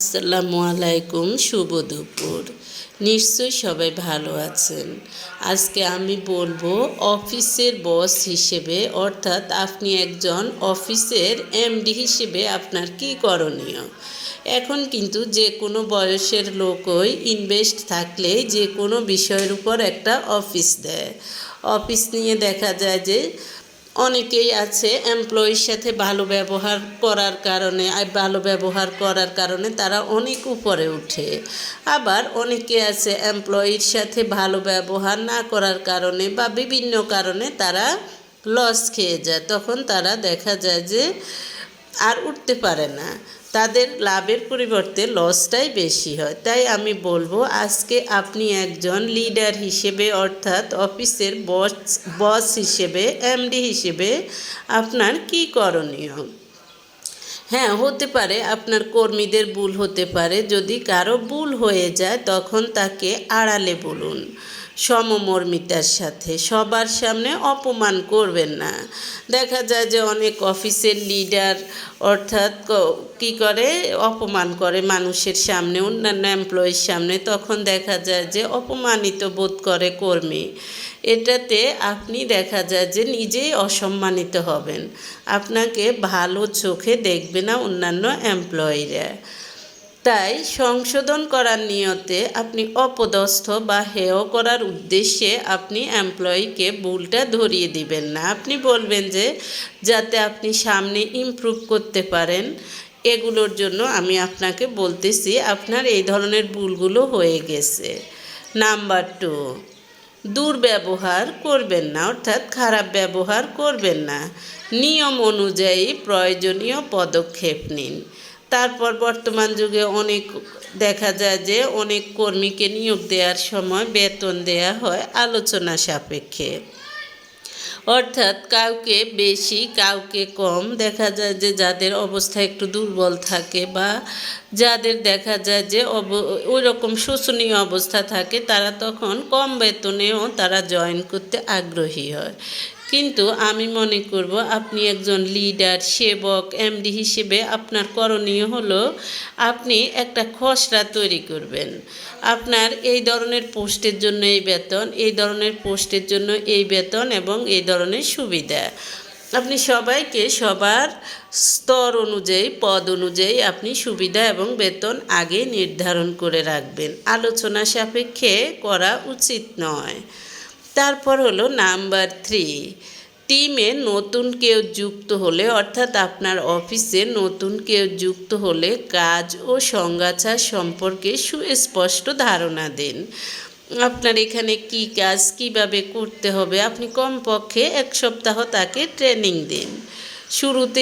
আসসালামু আলাইকুম, শুভ দুপুর। নিশ্চয়ই সবাই ভালো আছেন। আজকে আমি বলব অফিসের বস হিসেবে, অর্থাৎ আপনি একজন অফিসের এমডি হিসেবে আপনার কি করণীয়? এখন কিন্তু যে কোনো বয়সের লোকই ইনভেস্ট থাকলে যে কোনো বিষয়ের উপর একটা অফিস দেয়। অফিস নিয়ে দেখা যায় যে অনেকেই আছে এমপ্লয়ির সাথে ভালো ব্যবহার করার কারণে ভালো ব্যবহার করার কারণে তারা অনেক উপরে উঠে আবার অনেকে আছে এমপ্লয়ির সাথে ভালো ব্যবহার না করার কারণে বা বিভিন্ন কারণে তারা লস খেয়ে যায়। তখন তারা দেখা যায় যে আর উঠতে পারে না। তাদের লাভের পরিবর্তে লসটাই বেশি হয়। তাই আমি বলব, আজকে আপনি একজন লিডার হিসেবে, অর্থাৎ অফিসের বস বস হিসেবে এমডি হিসেবে আপনার কি করণীয়? হ্যাঁ হতে পারে, আপনার কর্মীদের ভুল হতে পারে। যদি কারও ভুল হয়ে যায়, তখন তাকে আড়ালে বলুন। সমমর্মিতার সাথে। সবার সামনে অপমান করবেন না। দেখা যায় যে অনেক অফিসের লিডার অর্থাৎ কি করে? অপমান করে মানুষের সামনে, অন্যান্য এমপ্লয়ির সামনে। তখন দেখা যায় যে অপমানিত বোধ করে কর্মী। এটাতে আপনি দেখা যায় যে নিজেই অসম্মানিত হবেন। আপনাকে ভালো চোখে দেখবে না অন্যান্য এমপ্লয়িরা। তাই সংশোধন করার নিয়তে আপনি অপদস্থ বা হেয় করার উদ্দেশ্যে আপনি এমপ্লয়িকে ভুলটা ধরিয়ে দিবেন না। আপনি বলবেন যে, যাতে আপনি সামনে ইমপ্রুভ করতে পারেন। এগুলোর জন্য আমি আপনাকে বলতেছি, আপনার এই ধরনের ভুলগুলো হয়ে গেছে। নাম্বার টু, দুর্ব্যবহার করবেন না, অর্থাৎ খারাপ ব্যবহার করবেন না। নিয়ম অনুযায়ী প্রয়োজনীয় পদক্ষেপ নিন। তারপর বর্তমান যুগে অনেক দেখা যায় যে অনেক কর্মীকে নিয়োগ দেওয়ার সময় বেতন দেয়া হয় আলোচনা সাপেক্ষে। অর্থাৎ কাউকে বেশি, কাউকে কম। দেখা যায় যে যাদের অবস্থা একটু দুর্বল থাকে বা যাদের দেখা যায় যে অব ওই রকম শোচনীয় অবস্থা থাকে, তারা তখন কম বেতনেও তারা জয়েন করতে আগ্রহী হয়। কিন্তু আমি মনে করব আপনি একজন লিডার, সেবক, এমডি হিসেবে আপনার করণীয় হলো আপনি একটা খসড়া তৈরি করবেন। আপনার এই ধরনের পোস্টের জন্য এই বেতন, এই ধরনের পোস্টের জন্য এই বেতন এবং এই ধরনের সুবিধা। আপনি সবাইকে সবার স্তর অনুযায়ী, পদ অনুযায়ী আপনি সুবিধা এবং বেতন আগে নির্ধারণ করে রাখবেন। আলোচনা সাপেক্ষে করা উচিত নয়। তারপর হলো নাম্বার থ্রি টিমে নতুন কেউ যুক্ত হলে, অর্থাৎ আপনার অফিসে নতুন কেউ যুক্ত হলে কাজ ও সংগাছার সম্পর্কে সুস্পষ্ট ধারণা দিন। আপনার এখানে কি কাজ কীভাবে করতে হবে? আপনি কমপক্ষে এক সপ্তাহ তাকে ট্রেনিং দিন। শুরুতে